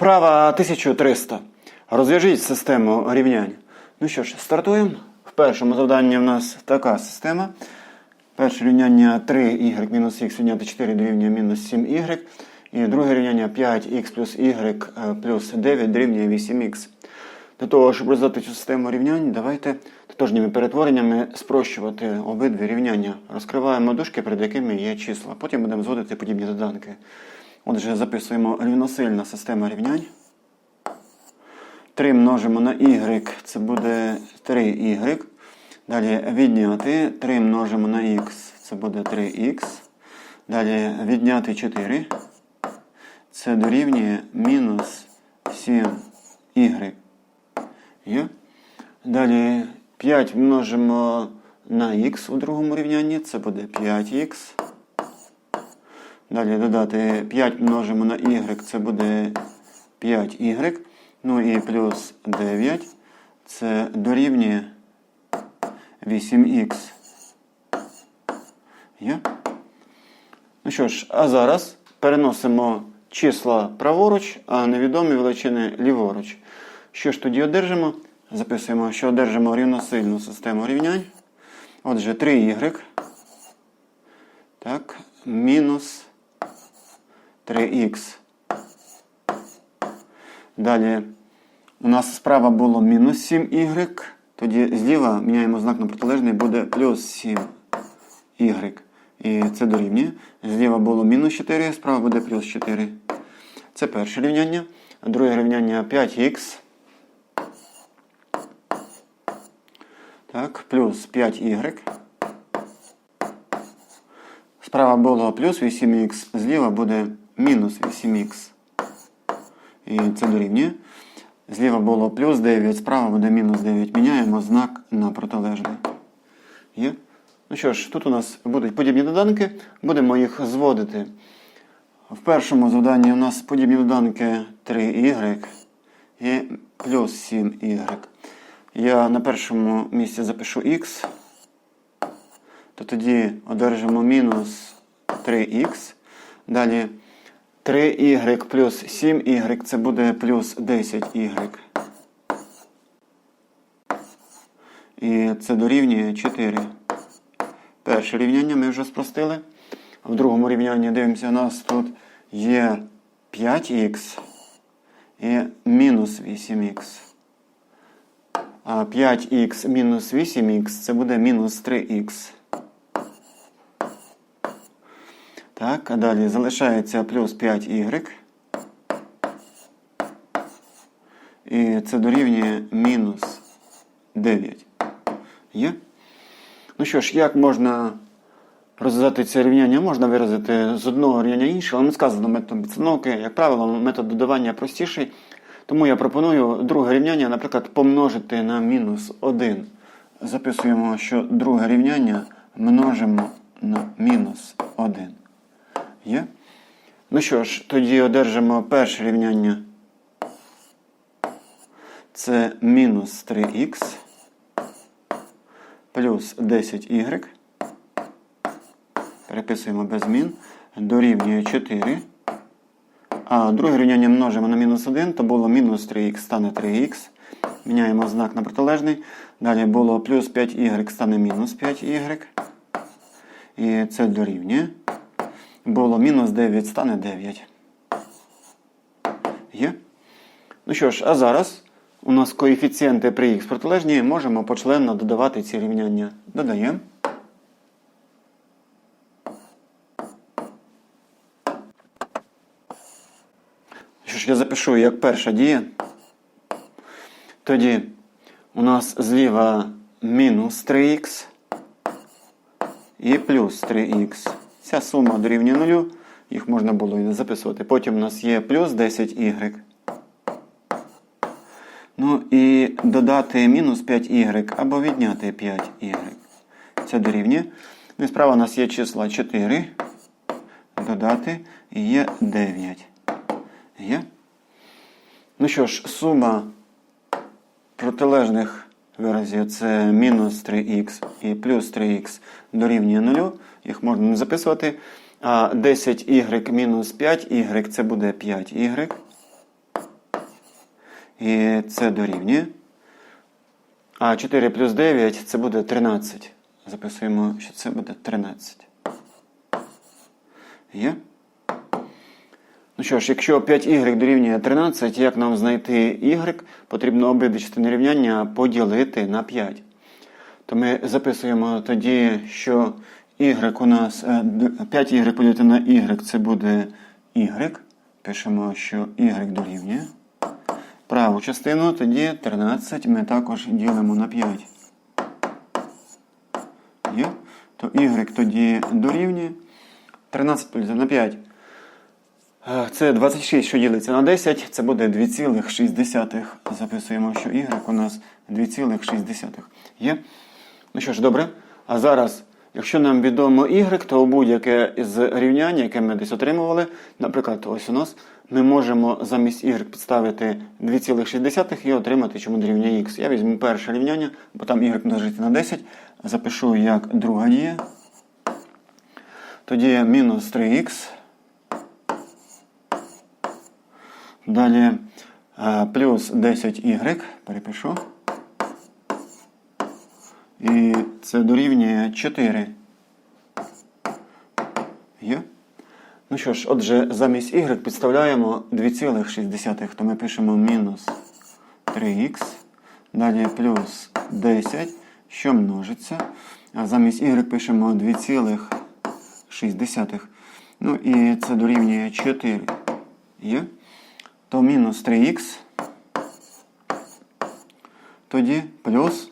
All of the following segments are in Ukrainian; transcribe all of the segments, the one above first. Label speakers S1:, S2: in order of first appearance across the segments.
S1: Вправа 1300. Розв'яжіть систему рівнянь. Ну що ж, стартуємо. В першому завданні в нас така система. Перше рівняння 3y мінус х відняти 4 дорівнює мінус 7y. І друге рівняння 5х плюс y плюс 9 дорівнює 8х. Для того, щоб роздати цю систему рівнянь, давайте тотожніми перетвореннями спрощувати обидві рівняння. Розкриваємо дужки, перед якими є числа. Потім будемо зводити подібні доданки. Отже, записуємо рівносильна система рівнянь. 3 множимо на y, це буде 3y. Далі відняти 3 множимо на x, це буде 3х. Далі відняти 4. Це дорівнює мінус 7y. Є. Далі 5 множимо на х у другому рівнянні, це буде 5х. Далі додати 5 множимо на y, це буде 5y. Ну і плюс 9. Це дорівнює 8х. Є? Ну що ж, а зараз переносимо числа праворуч, а невідомі величини ліворуч. Що ж тоді одержимо? Записуємо, що одержимо рівносильну систему рівнянь. Отже, 3y. Так, мінус 3х. Далі у нас справа було мінус 7y. Тоді зліва міняємо знак на протилежний, буде плюс 7y. І це дорівнює. Зліва було мінус 4, справа буде плюс 4. Це перше рівняння. Друге рівняння 5х. Так, плюс 5y. Справа було плюс 8х, зліва буде мінус 8х. І це дорівнює. Зліва було плюс 9, справа буде мінус 9. Міняємо знак на протилежний. Є? Ну що ж, тут у нас будуть подібні доданки, будемо їх зводити. В першому завданні у нас подібні доданки 3y і плюс 7y. Я на першому місці запишу x, то тоді одержимо мінус 3х. Далі 3y плюс 7y це буде плюс 10y. І це дорівнює 4. Перше рівняння ми вже спростили. В другому рівнянні дивимося, у нас тут є 5х і мінус 8х. А 5х мінус 8х це буде мінус 3х. Так, а далі залишається плюс 5y. І це дорівнює мінус 9. Є? Ну що ж, як можна розв'язати це рівняння? Можна виразити з одного рівняння інше, але не сказано методом підстановки. Як правило, метод додавання простіший. Тому я пропоную друге рівняння, наприклад, помножити на мінус 1. Записуємо, що друге рівняння множимо на мінус 1. Є? Ну що ж, тоді одержимо перше рівняння. Це мінус 3х плюс 10y. Переписуємо без змін. Дорівнює 4. А друге рівняння множимо на мінус 1, то було мінус 3х стане 3х. Міняємо знак на протилежний. Далі було плюс 5y стане мінус 5y. І це дорівнює. Було мінус 9 стане 9. Є? Ну що ж, а зараз у нас коефіцієнти при х протилежні, можемо почленно додавати ці рівняння. Додаємо. Що ж, я запишу як перша дія. Тоді у нас зліва мінус 3х і плюс 3х. Ця сума дорівнює нулю. Їх можна було і не записувати. Потім у нас є плюс 10y. Ну і додати мінус 5y або відняти 5y. Це дорівнює. Ну і справа у нас є числа 4. Додати є 9. Є? Ну що ж, сума протилежних виразів це мінус 3х і плюс 3х дорівнює 0. Їх можна не записувати. А 10y мінус 5y це буде 5y. І це дорівнює. А 4 плюс 9 це буде 13. Записуємо, що це буде 13. Є? Ну що ж, якщо 5y дорівнює 13, як нам знайти y, потрібно обидві частини рівняння поділити на 5. То ми записуємо тоді, що y у нас е, 5y поділити на y це буде y. Пишемо, що y дорівнює. Праву частину тоді 13 ми також ділимо на 5. Є? То y тоді дорівнює 13 поділити на 5. Це 26, що ділиться на 10, це буде 2,6. Записуємо, що y у нас 2,6. Є? Ну що ж, добре. А зараз, якщо нам відомо y, то будь-яке з рівнянь, яке ми десь отримували, наприклад, ось у нас, ми можемо замість y підставити 2,6 і отримати, чому дорівнює x. Я візьму перше рівняння, бо там y множити на 10, запишу як друга дія. Тоді мінус 3х. Далі е, плюс 10y, перепишу. І це дорівнює 4. Є? Ну що ж, отже, замість y підставляємо 2,6, то ми пишемо мінус 3х, далі плюс 10, що множиться. А замість y пишемо 2,6. Ну і це дорівнює 4. Є? То мінус 3х. Тоді плюс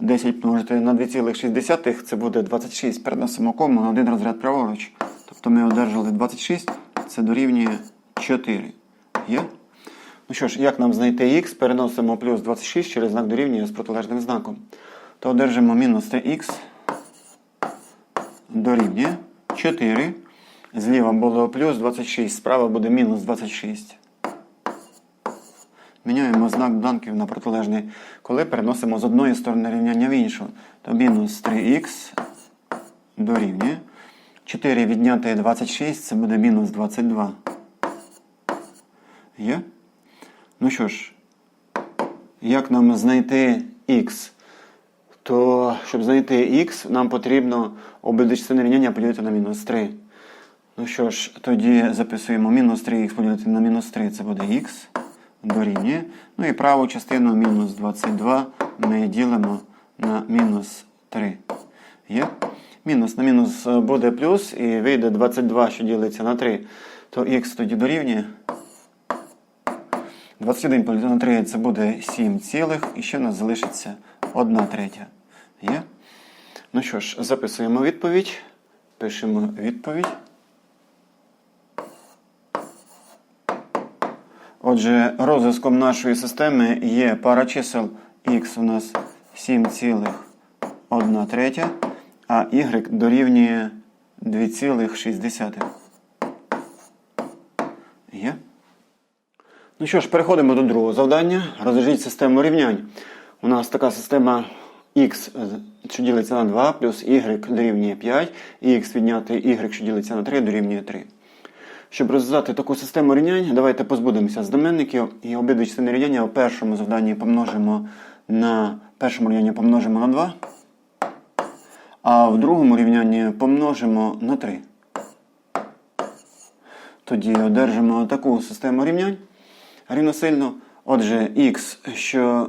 S1: 10 помножити на 2,6 це буде 26. Переносимо кому на один розряд праворуч. Тобто ми одержали 26, це дорівнює 4. Є? Ну що ж, як нам знайти х? Переносимо плюс 26 через знак дорівнює з протилежним знаком. То одержимо мінус 3х дорівнює 4. Зліва було плюс 26, справа буде мінус 26. Міняємо знак доданків на протилежний. Коли переносимо з одної сторони рівняння в іншу, то мінус 3х дорівнює. 4 відняти 26 це буде мінус 22. Є? Ну що ж, як нам знайти х? То, щоб знайти х, нам потрібно обидві частини рівняння поділити на мінус 3. Ну що ж, тоді записуємо мінус 3х поділити на мінус 3, це буде х дорівнює. Ну і праву частину мінус 22 ми ділимо на мінус 3. Є? Мінус на мінус е, буде плюс і вийде 22, що ділиться на 3. То х тоді дорівнює. 21 поділити на 3 це буде 7 цілих. І ще в нас залишиться 1 третя. Є? Ну що ж, записуємо відповідь. Пишемо відповідь. Отже, розв'язком нашої системи є пара чисел х у нас 7,1 третя, а y дорівнює 2,6. Є? Ну що ж, переходимо до другого завдання. Розв'яжіть систему рівнянь. У нас така система x, що ділиться на 2, плюс y дорівнює 5, і x відняти y, що ділиться на 3, дорівнює 3. Щоб розв'язати таку систему рівнянь, давайте позбудемося знаменників і обидві частини рівняння в першому завданні помножимо на першому рівнянні помножимо на 2, а в другому рівнянні помножимо на 3. Тоді одержимо таку систему рівнянь рівносильно. Отже, х, що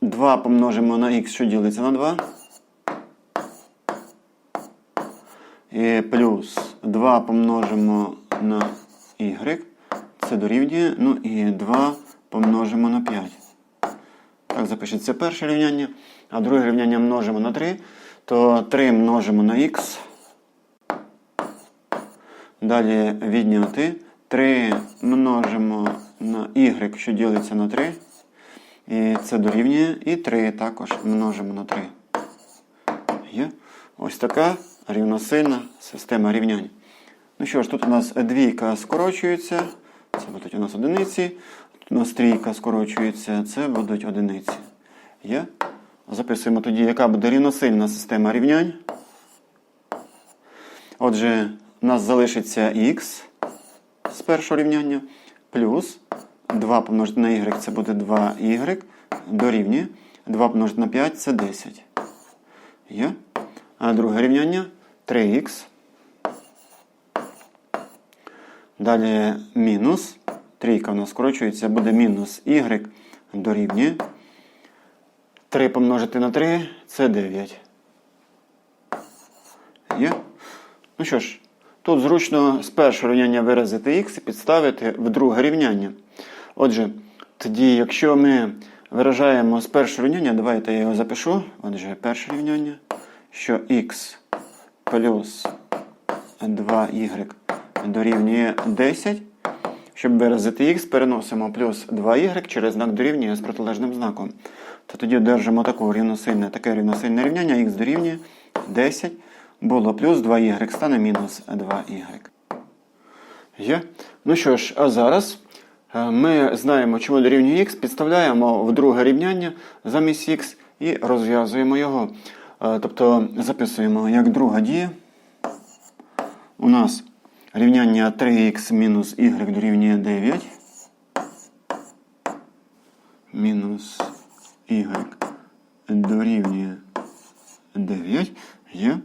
S1: 2 помножимо на х, що ділиться на 2. І плюс 2 помножимо на y. Це дорівнює. Ну і 2 помножимо на 5. Так, запишеться перше рівняння. А друге рівняння множимо на 3. То 3 множимо на х. Далі відняти. 3 множимо на y, що ділиться на 3. І це дорівнює. І 3 також множимо на 3. Є. Ось така рівносильна система рівнянь. Ну що ж, тут у нас двійка скорочується. Це будуть у нас одиниці. Тут у нас трійка скорочується, це будуть одиниці. Є. Записуємо тоді, яка буде рівносильна система рівнянь. Отже, у нас залишиться х з першого рівняння плюс 2 помножити на y це буде 2y дорівнює. 2 помножити на 5 це 10. Є? А друге рівняння 3х. Далі мінус. Трійка у нас скорочується, буде мінус y дорівнює. 3 помножити на 3 це 9. Є? Ну що ж, тут зручно з першого рівняння виразити х і підставити в друге рівняння. Отже, тоді, якщо ми виражаємо з першого рівняння, давайте я його запишу. Отже, перше рівняння, що х плюс 2y дорівнює 10. Щоб виразити х, переносимо плюс 2y через знак дорівнює з протилежним знаком. То тоді одержимо таку рівносильне, таке рівносильне рівняння х дорівнює 10. Було плюс 2y, стане мінус 2y. Є? Ну що ж, а зараз е, ми знаємо, чому дорівнює х, підставляємо в друге рівняння замість х і розв'язуємо його. Е, Тобто записуємо як друга дія. У нас рівняння 3х мінус y дорівнює 9. Мінус y дорівнює 9. Є.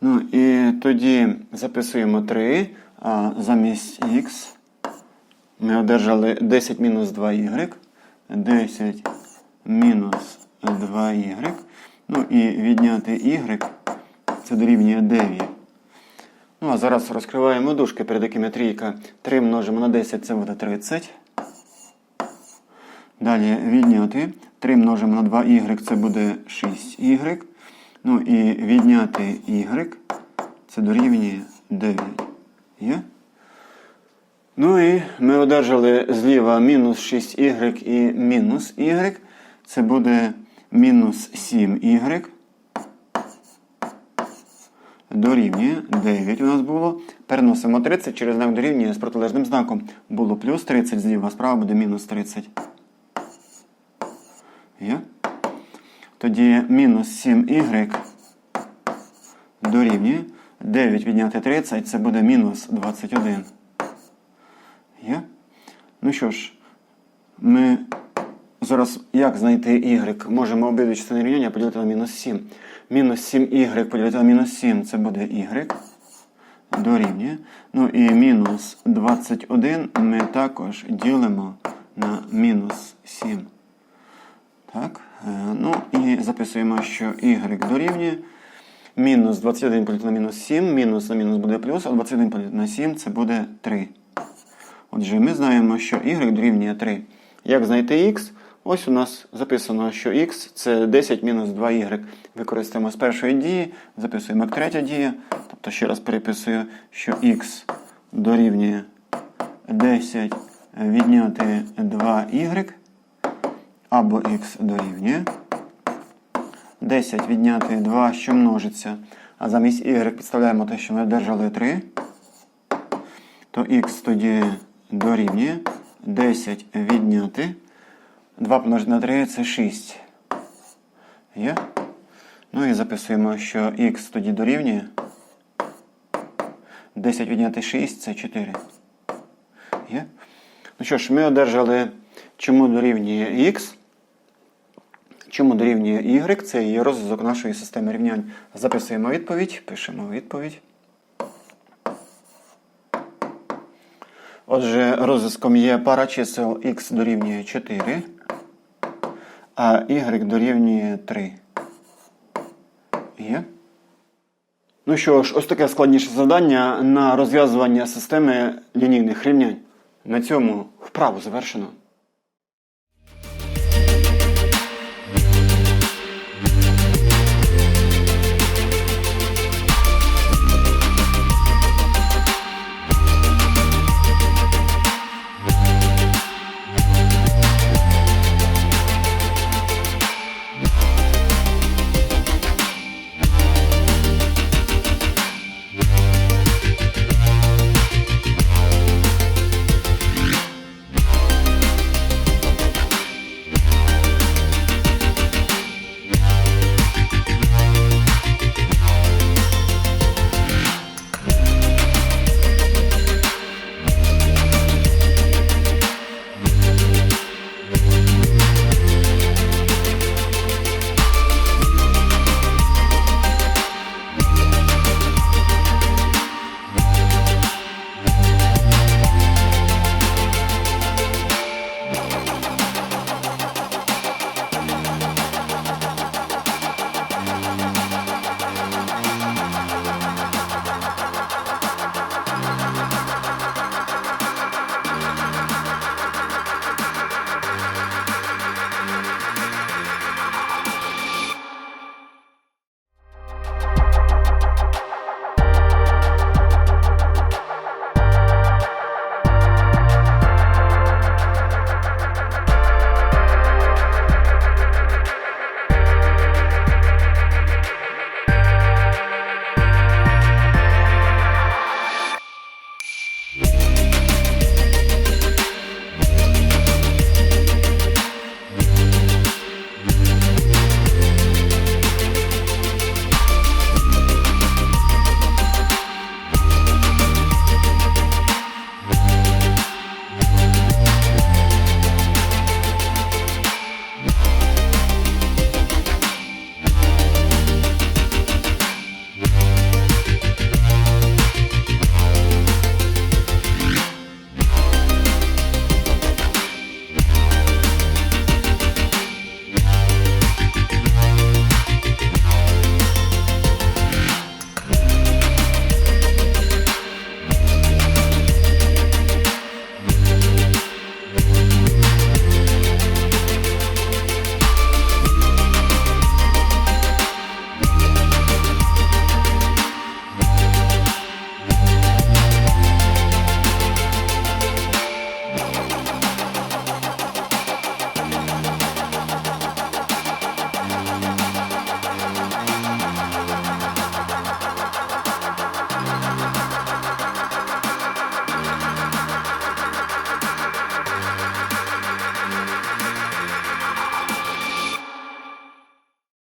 S1: Ну і тоді записуємо 3, а замість х ми одержали 10 мінус 2y. 10 мінус 2y. Ну і відняти y це дорівнює 9. Ну, а зараз розкриваємо дужки, перед якими трійка. 3 множимо на 10, це буде 30. Далі відняти. 3 множимо на 2y, це буде 6y. Ну і відняти y, це дорівнює 9. Є? Ну і ми одержали зліва мінус 6y і мінус y. Це буде мінус 7y. Дорівнює 9 у нас було. Переносимо 30 через знак дорівнює з протилежним знаком. Було плюс 30 зліва, справа буде мінус 30. Є? Тоді мінус 7y дорівнює 9 відняти 30, це буде мінус 21. Є? Ну що ж, ми зараз як знайти y? Можемо обидві частини рівняння поділити на мінус 7. Мінус 7y поділити на мінус 7, це буде y. Дорівнює. Ну і мінус 21 ми також ділимо на мінус 7. Так, е, ну і записуємо, що y дорівнює. Мінус 21 поділити на мінус 7, мінус на мінус буде плюс, а 21 поділити на 7 це буде 3. Отже, ми знаємо, що y дорівнює 3. Як знайти x? Ось у нас записано, що x це 10 мінус 2y. Використаємо з першої дії, записуємо як третя дія. Тобто ще раз переписую, що x дорівнює 10 відняти 2y або x дорівнює. 10 відняти 2, що множиться. А замість y підставляємо те, що ми одержали 3. То x тоді дорівнює 10 відняти. 2 помножити на 3 це 6. Є? Ну і записуємо, що x тоді дорівнює. 10 відняти 6 це 4. Є? Ну що ж, ми одержали, чому дорівнює x. Чому дорівнює y? Це є розв'язок нашої системи рівнянь. Записуємо відповідь, пишемо відповідь. Отже, розв'язком є пара чисел x дорівнює 4, а y дорівнює 3. Є? Ну що ж, ось таке складніше завдання на розв'язування системи лінійних рівнянь. На цьому вправу завершено.